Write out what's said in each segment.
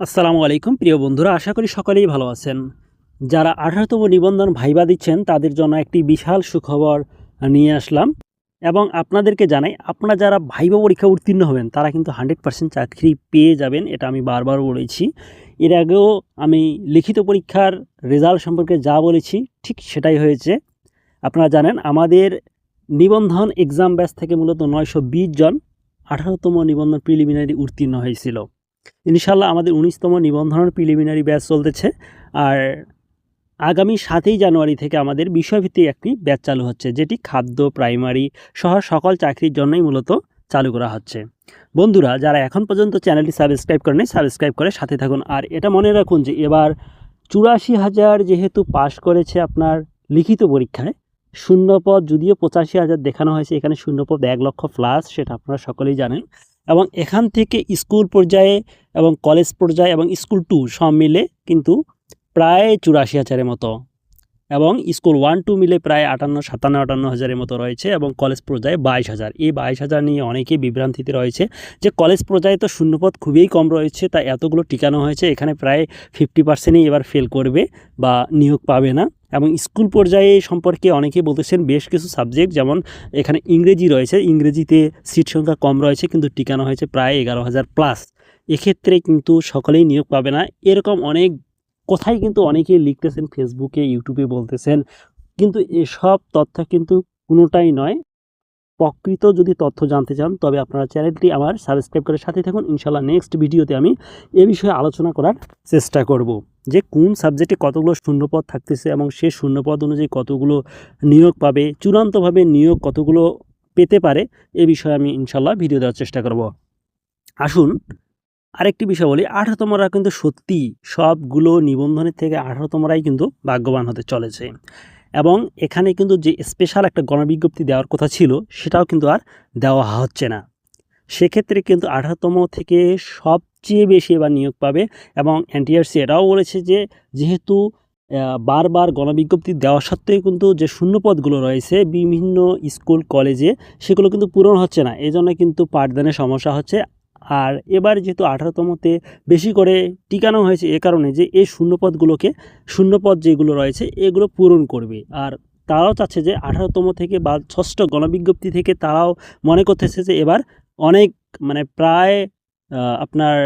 আসসালামু আলাইকুম। প্রিয় বন্ধুরা, আশা করি সকলেই ভালো আছেন। যারা আঠারোতম নিবন্ধন ভাইবা দিচ্ছেন, তাদের জন্য একটি বিশাল সুখবর নিয়ে আসলাম। এবং আপনাদেরকে জানাই, আপনারা যারা ভাইবা পরীক্ষা উত্তীর্ণ হবেন, তারা কিন্তু হান্ড্রেড পার্সেন্ট চাকরি পেয়ে যাবেন, এটা আমি বারবার বলেছি। এর আগেও আমি লিখিত পরীক্ষার রেজাল্ট সম্পর্কে যা বলেছি, ঠিক সেটাই হয়েছে। আপনারা জানেন, আমাদের নিবন্ধন এক্সাম ব্যাচ থেকে মূলত নয়শো বিশ জন আঠারোতম নিবন্ধন প্রিলিমিনারি উত্তীর্ণ হয়েছিল। ইনশাল্লাহ আমাদের উনিশতম নিবন্ধনের প্রিলিমিনারি ব্যাচ চলতেছে। আর আগামী সাতই জানুয়ারি থেকে আমাদের বিষয়ভিত্তিক একটি ব্যাচ চালু হচ্ছে, যেটি খাদ্য প্রাইমারি সহ সকল চাকরির জন্যই মূলত চালু করা হচ্ছে। বন্ধুরা, যারা এখন পর্যন্ত চ্যানেলটি সাবস্ক্রাইব করেনি সাবস্ক্রাইব করে সাথে থাকুন। আর এটা মনে রাখুন যে এবার চুরাশি হাজার যেহেতু পাশ করেছে আপনার লিখিত পরীক্ষায়, শূন্যপদ যদিও পঁচাশি হাজার দেখানো হয়েছে, এখানে শূন্যপদ এক লক্ষ প্লাস সেটা আপনারা সকলেই জানেন। এবং এখান থেকে স্কুল পর্যায়ে এবং কলেজ পর্যায়ে এবং স্কুল টু সব মিলে কিন্তু প্রায় চুরাশি হাজারের মতো এবং স্কুল ওয়ান টু মিলে প্রায় আটান্ন, সাতান্ন, আটান্ন হাজারের মতো রয়েছে এবং কলেজ পর্যায়ে বাইশ হাজার। এই বাইশ হাজার নিয়ে অনেকেই বিভ্রান্তিতে রয়েছে যে কলেজ পর্যায়ে তো শূন্যপদ খুবই কম রয়েছে তাই এতগুলো টিকানো হয়েছে, এখানে প্রায় ফিফটি পার্সেন্টই এবার ফেল করবে বা নিয়োগ পাবে না। এবং স্কুল পর্যায়ে সম্পর্কে অনেকেই বলতেছেন বেশ কিছু সাবজেক্ট যেমন এখানে ইংরেজি রয়েছে। ইংরেজিতে সিট সংখ্যা কম রয়েছে, কিন্তু টিকানো হয়েছে প্রায় এগারো হাজার প্লাস এক্ষেত্রে কিন্তু সকলেই নিয়োগ পাবে না। এরকম অনেক কথাই কিন্তু অনেকেই লিখতেছেন ফেসবুকে ইউটিউবে বলতেছেন। কিন্তু এসব তথ্য কিন্তু কোনোটাই নয়। প্রকৃত যদি তথ্য জানতে চান, তবে আপনারা চ্যানেলটি আমার সাবস্ক্রাইব করে সাথে থাকুন। ইনশাল্লাহ নেক্সট ভিডিওতে আমি এ বিষয়ে আলোচনা করার চেষ্টা করব। যে কোন সাবজেক্টে কতগুলো শূন্যপদ থাকতেছে এবং সে শূন্যপদ অনুযায়ী কতগুলো নিয়োগ পাবে, চূড়ান্তভাবে নিয়োগ কতগুলো পেতে পারে, এ বিষয়ে আমি ইনশাল্লাহ ভিডিও দেওয়ার চেষ্টা করব। আসুন আরেকটি বিষয় বলি, আঠারোতমরা কিন্তু সত্যি সবগুলো নিবন্ধনের থেকে আঠারোতমরাই কিন্তু ভাগ্যবান হতে চলেছে এবং এখানে কিন্তু যে স্পেশাল একটা গণবিজ্ঞপ্তি দেওয়ার কথা ছিল, সেটাও কিন্তু আর দেওয়া হচ্ছে না। সেক্ষেত্রে কিন্তু আঠারোতম থেকে সবচেয়ে বেশি এবার নিয়োগ পাবে এবং এনটিআরসি এটাও বলেছে যে, যেহেতু বারবার গণবিজ্ঞপ্তি দেওয়া সত্ত্বেও কিন্তু যে শূন্যপদগুলো রয়েছে বিভিন্ন স্কুল, কলেজে, সেগুলো কিন্তু পূরণ হচ্ছে না। এই জন্য কিন্তু পাঠদানের সমস্যা হচ্ছে। আর এবার যেহেতু আঠারোতমতে বেশি করে টিকানো হয়েছে, এ কারণে যে এই শূন্যপদগুলোকে, শূন্যপদ যেগুলো রয়েছে, এগুলো পূরণ করবে। আর তারাও চাচ্ছে যে আঠারোতম থেকে বা ষষ্ঠ গণবিজ্ঞপ্তি থেকে তারাও মনে করতেছে যে এবার অনেক মানে প্রায় আপনার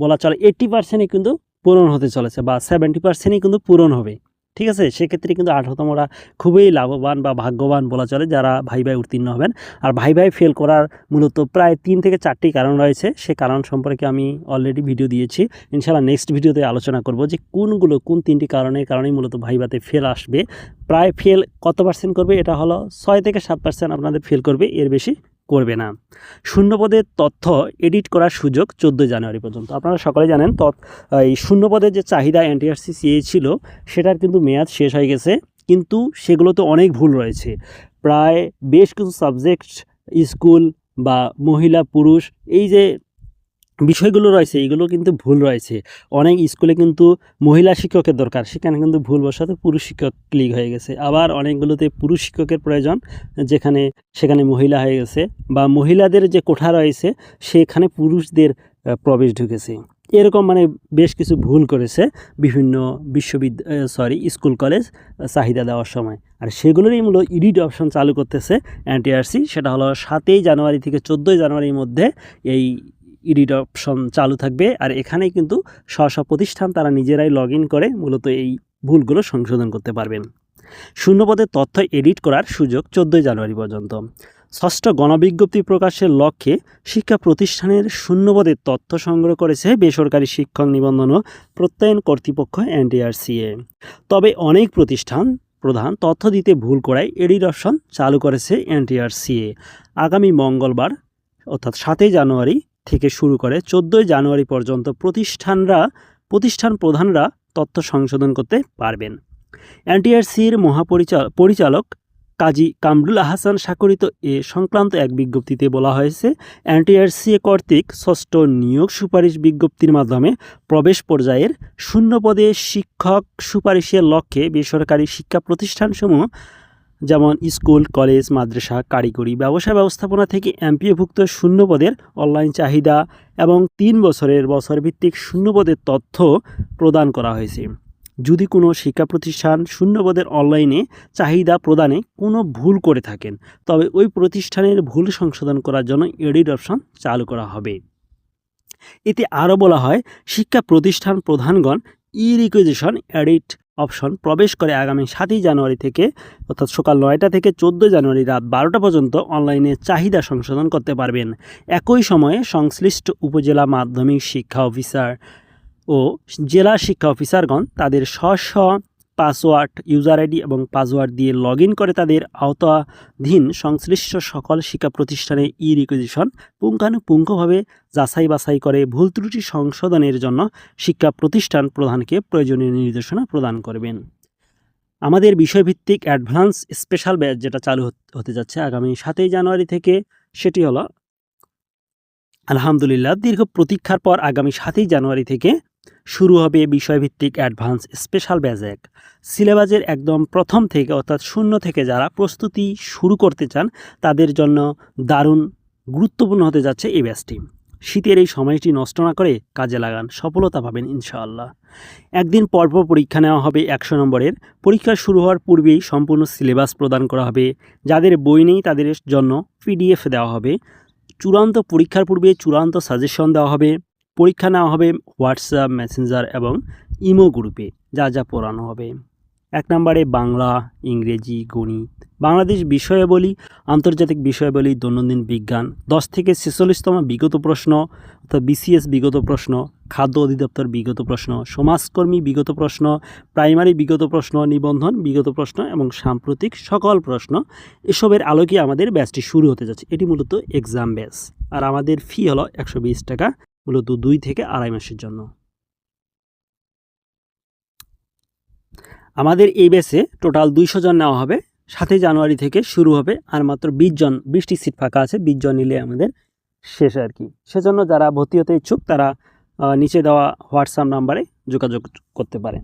বলা চলে এইট্টি পার্সেন্টই কিন্তু পূরণ হতে চলেছে বা সেভেন্টি পার্সেন্টই কিন্তু পূরণ হবে। ঠিক আছে? সেক্ষেত্রে কিন্তু আঠারোতমরা খুবই লাভবান বা ভাগ্যবান বলা চলে যারা ভাই ভাই উত্তীর্ণ হবেন। আর ভাই ভাই ফেল করার মূলত প্রায় তিন থেকে চারটি কারণ রয়েছে। সে কারণ সম্পর্কে আমি অলরেডি ভিডিও দিয়েছি। ইনশাআল্লাহ নেক্সট ভিডিওতে আলোচনা করব যে কোনগুলো, কোন তিনটি কারণের কারণেই মূলত ভাইভাতে ফেল আসবে। প্রায় ফেল কত পার্সেন্ট করবে? এটা হলো ছয় থেকে সাত পার্সেন্ট আপনাদের ফেল করবে। এর বেশি করবে না। শূন্যপদের তথ্য এডিট করার সুযোগ চোদ্দোই জানুয়ারি পর্যন্ত। আপনারা সকলে জানেন তৎ এই শূন্যপদের যে চাহিদা এনটিআরসি সিএ ছিল, সেটার কিন্তু মেয়াদ শেষ হয়ে গেছে। কিন্তু সেগুলোতে অনেক ভুল রয়েছে। প্রায় বেশ কিছু সাবজেক্ট স্কুল বা মহিলা, পুরুষ, এই যে বিষয়গুলো রয়েছে এইগুলো কিন্তু ভুল রয়েছে। অনেক স্কুলে কিন্তু মহিলা শিক্ষকের দরকার, সেখানে কিন্তু ভুলবশত পুরুষ শিক্ষক ক্লিক হয়ে গেছে। আবার অনেকগুলোতে পুরুষ শিক্ষকের প্রয়োজন, যেখানে, সেখানে মহিলা হয়ে গেছে বা মহিলাদের যে কোঠা রয়েছে, সেখানে পুরুষদের প্রবেশ ঢুকেছে। এরকম মানে বেশ কিছু ভুল করেছে বিভিন্ন বিশ্ববিদ্যালয় সরি স্কুল, কলেজ চাহিদা দেওয়ার সময়। আর সেগুলোরই মূল ইডিট অপশন চালু করতেছে এনটিআরসি। সেটা হলো সাতই জানুয়ারি থেকে চোদ্দোই জানুয়ারির মধ্যে এই ইডিট অপশন চালু থাকবে। আর এখানেই কিন্তু স্ব স্ব প্রতিষ্ঠান তারা নিজেরাই লগ করে মূলত এই ভুলগুলো সংশোধন করতে পারবেন। শূন্যপদের তথ্য এডিট করার সুযোগ চোদ্দোই জানুয়ারি পর্যন্ত। ষষ্ঠ গণবিজ্ঞপ্তি প্রকাশের লক্ষ্যে শিক্ষা প্রতিষ্ঠানের শূন্যপদের তথ্য সংগ্রহ করেছে বেসরকারি শিক্ষক নিবন্ধন ও প্রত্যয়ন কর্তৃপক্ষ এনটিআরসিএ তবে অনেক প্রতিষ্ঠান প্রধান তথ্য দিতে ভুল করায় এডিট অপশন চালু করেছে এনটিআরসিএ আগামী মঙ্গলবার, অর্থাৎ সাতই জানুয়ারি থেকে শুরু করে চোদ্দোই জানুয়ারি পর্যন্ত প্রতিষ্ঠানরা, প্রতিষ্ঠান প্রধানরা তথ্য সংশোধন করতে পারবেন। এনটিআরসির মহাপরিচালক পরিচালক কাজী কামরুল আহসান স্বাক্ষরিত এ সংক্রান্ত এক বিজ্ঞপ্তিতে বলা হয়েছে, এনটিআরসি কর্তৃক ষষ্ঠ নিয়োগ সুপারিশ বিজ্ঞপ্তির মাধ্যমে প্রবেশ পর্যায়ের শূন্য পদে শিক্ষক সুপারিশের লক্ষ্যে বেসরকারি শিক্ষা প্রতিষ্ঠানসমূহ যেমন স্কুল, কলেজ, মাদ্রাসা, কারিগরি, ব্যবসা ব্যবস্থাপনা থেকে এমপিওভুক্ত শূন্যপদের অনলাইন চাহিদা এবং তিন বছরের বছরভিত্তিক শূন্যপদের তথ্য প্রদান করা হয়েছে। যদি কোনো শিক্ষা প্রতিষ্ঠান শূন্যপদের অনলাইনে চাহিদা প্রদানে কোনো ভুল করে থাকেন, তবে ওই প্রতিষ্ঠানের ভুল সংশোধন করার জন্য এডিট অপশন চালু করা হবে। এতে আরও বলা হয়, শিক্ষা প্রতিষ্ঠান প্রধানগণ ই রিকুইজিশন এডিট অপশন প্রবেশ করে আগামী সাতই জানুয়ারি থেকে, অর্থাৎ সকাল নয়টা থেকে চোদ্দ জানুয়ারি রাত বারোটা পর্যন্ত অনলাইনে চাহিদা সংশোধন করতে পারবেন। একই সময়ে সংশ্লিষ্ট উপজেলা মাধ্যমিক শিক্ষা অফিসার ও জেলা শিক্ষা অফিসারগণ তাদের স্ব পাসওয়ার্ড, ইউজার আইডি এবং পাসওয়ার্ড দিয়ে লগ করে তাদের আওতাধীন সংশ্লিষ্ট সকল শিক্ষা প্রতিষ্ঠানে ই রিকুইজিশন পুঙ্খানুপুঙ্খভাবে যাচাই বাছাই করে ভুল ত্রুটি সংশোধনের জন্য শিক্ষা প্রতিষ্ঠান প্রধানকে প্রয়োজনীয় নির্দেশনা প্রদান করবেন। আমাদের বিষয়ভিত্তিক অ্যাডভান্স স্পেশাল ব্যাচ যেটা চালু হতে যাচ্ছে আগামী সাতই জানুয়ারি থেকে, সেটি হলো, আলহামদুলিল্লাহ, দীর্ঘ প্রতীক্ষার পর আগামী সাতই জানুয়ারি থেকে শুরু হবে বিষয়ভিত্তিক অ্যাডভান্স স্পেশাল ব্যাচ এক। সিলেবাসের একদম প্রথম থেকে অর্থাৎ শূন্য থেকে যারা প্রস্তুতি শুরু করতে চান, তাদের জন্য দারুণ গুরুত্বপূর্ণ হতে যাচ্ছে এই ব্যাচটি। শীতের এই সময়টি নষ্ট না করে কাজে লাগান, সফলতা পাবেন ইনশাআল্লাহ। একদিন পরপর পরীক্ষা নেওয়া হবে একশো নম্বরের। পরীক্ষা শুরু হওয়ার পূর্বেই সম্পূর্ণ সিলেবাস প্রদান করা হবে। যাদের বই নেই, তাদের জন্য পিডিএফ দেওয়া হবে। চূড়ান্ত পরীক্ষার পূর্বে চূড়ান্ত সাজেশন দেওয়া হবে। পরীক্ষা নেওয়া হবে হোয়াটসঅ্যাপ, মেসেঞ্জার এবং ইমো গ্রুপে, যা যা পড়ানো হবে। এক নম্বরে বাংলা, ইংরেজি, গণিত, বাংলাদেশ বিষয়াবলী, আন্তর্জাতিক বিষয়াবলী, দৈনন্দিন বিজ্ঞান, দশ থেকে ছেচল্লিশতম বিগত প্রশ্ন, অর্থাৎ বিসিএস বিগত প্রশ্ন, খাদ্য অধিদপ্তর বিগত প্রশ্ন, সমাজকর্মী বিগত প্রশ্ন, প্রাইমারি বিগত প্রশ্ন, নিবন্ধন বিগত প্রশ্ন এবং সাম্প্রতিক সকল প্রশ্ন, এসবের আলোকে আমাদের ব্যাচটি শুরু হতে যাচ্ছে। এটি মূলত এক্সাম ব্যাচ আর আমাদের ফি হলো একশো বিশ টাকা। মূলত দুই থেকে আড়াই মাসের জন্য। আমাদের এই ব্যাচে টোটাল দুইশো জন নেওয়া হবে। সাতই জানুয়ারি থেকে শুরু হবে আর মাত্র বিশ জন, বিশটি সিট ফাঁকা আছে, বিশ জন নিলে আমাদের শেষ আর কি। সেজন্য যারা ভর্তি হতে ইচ্ছুক, তারা নিচে দেওয়া হোয়াটসঅ্যাপ নাম্বারে যোগাযোগ করতে পারেন।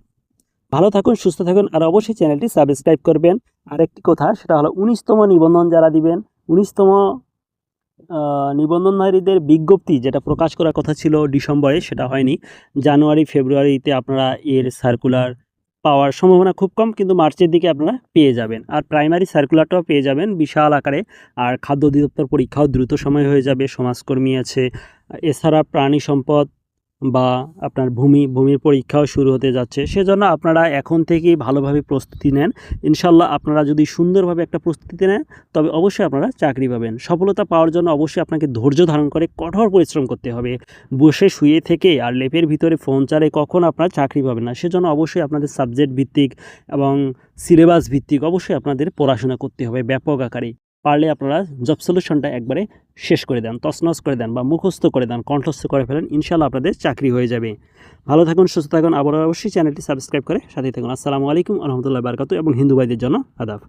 ভালো থাকুন, সুস্থ থাকুন, আর অবশ্যই চ্যানেলটি সাবস্ক্রাইব করবেন। আরেকটি কথা, সেটা হলো উনিশতম নিবন্ধন যারা দিবেন, উনিশতম নিবন্ধনধারীদের বিজ্ঞপ্তি যেটা প্রকাশ করার কথা ছিল ডিসেম্বরে, সেটা হয়নি। জানুয়ারি, ফেব্রুয়ারিতে আপনারা এর সার্কুলার পাওয়ার সম্ভাবনা খুব কম, কিন্তু মার্চের দিকে আপনারা পেয়ে যাবেন। আর প্রাইমারি সার্কুলারটাও পেয়ে যাবেন বিশাল আকারে। আর খাদ্য অধিদপ্তর পরীক্ষাও দ্রুত সময় হয়ে যাবে, সমাজকর্মী আছে। এছাড়া প্রাণী সম্পদ বা আপনার ভূমি, ভূমির পরীক্ষাও শুরু হতে যাচ্ছে, সেজন্য আপনারা এখন থেকেই ভালোভাবে প্রস্তুতি নেন। ইনশাল্লাহ আপনারা যদি সুন্দরভাবে একটা প্রস্তুতি নেন, তবে অবশ্যই আপনারা চাকরি পাবেন। সফলতা পাওয়ার জন্য অবশ্যই আপনাকে ধৈর্য ধারণ করে কঠোর পরিশ্রম করতে হবে। বসে শুয়ে থেকে আর লেপের ভিতরে ফোন চালে কখন আপনারা চাকরি পাবেন না, সেজন্য অবশ্যই আপনাদের সাবজেক্ট ভিত্তিক এবং সিলেবাস ভিত্তিক অবশ্যই আপনাদের পড়াশোনা করতে হবে ব্যাপক আকারে। পারলে আপনারা জব সলিউশনটা একবারে শেষ করে দেন, তছনছ করে দেন বা মুখস্থ করে দেন, কণ্ঠস্থ করে ফেলেন ইনশাল্লাহ আপনাদের চাকরি হয়ে যাবে। ভালো থাকুন, সুস্থ থাকুন আবার অবশ্যই চ্যানেলটি সাবস্ক্রাইব করে সাথে থাকুন। আসসালামু আলাইকুম রহমতুল্লাহ বারকাত এবং হিন্দু ভাইদের জন্য আদাব।